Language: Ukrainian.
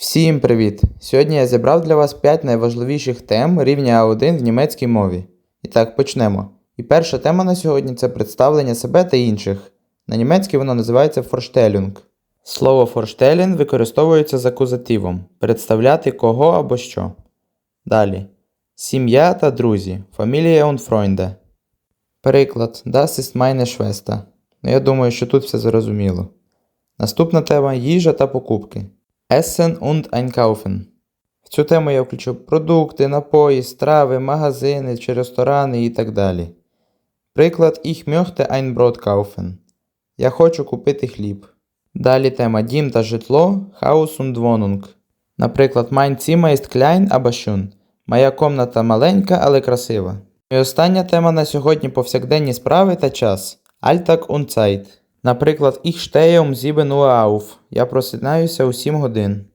Всім привіт! Сьогодні я зібрав для вас 5 найважливіших тем рівня А1 в німецькій мові. І так, почнемо. І перша тема на сьогодні це представлення себе та інших. На німецькій воно називається Vorstellung. Слово Vorstellen використовується з акузативом представляти кого або що. Далі. Сім'я та друзі. Familie und Freunde. Приклад. Das ist meine Schwester. Ну, я думаю, що тут все зрозуміло. Наступна тема їжа та покупки. Essen und einkaufen. В цю тему я включу продукти, напої, страви, магазини чи ресторани і так далі. Приклад Ich möchte ein Brot kaufen. Я хочу купити хліб. Далі тема дім та житло Haus und Wohnung. Наприклад, Mein Zimmer ist klein, aber schön. Моя комната маленька, але красива. І остання тема на сьогодні повсякденні справи та час. Alltag und Zeit. Наприклад, ich stehe um 7 Uhr auf. Я просинаюся у 7 годин.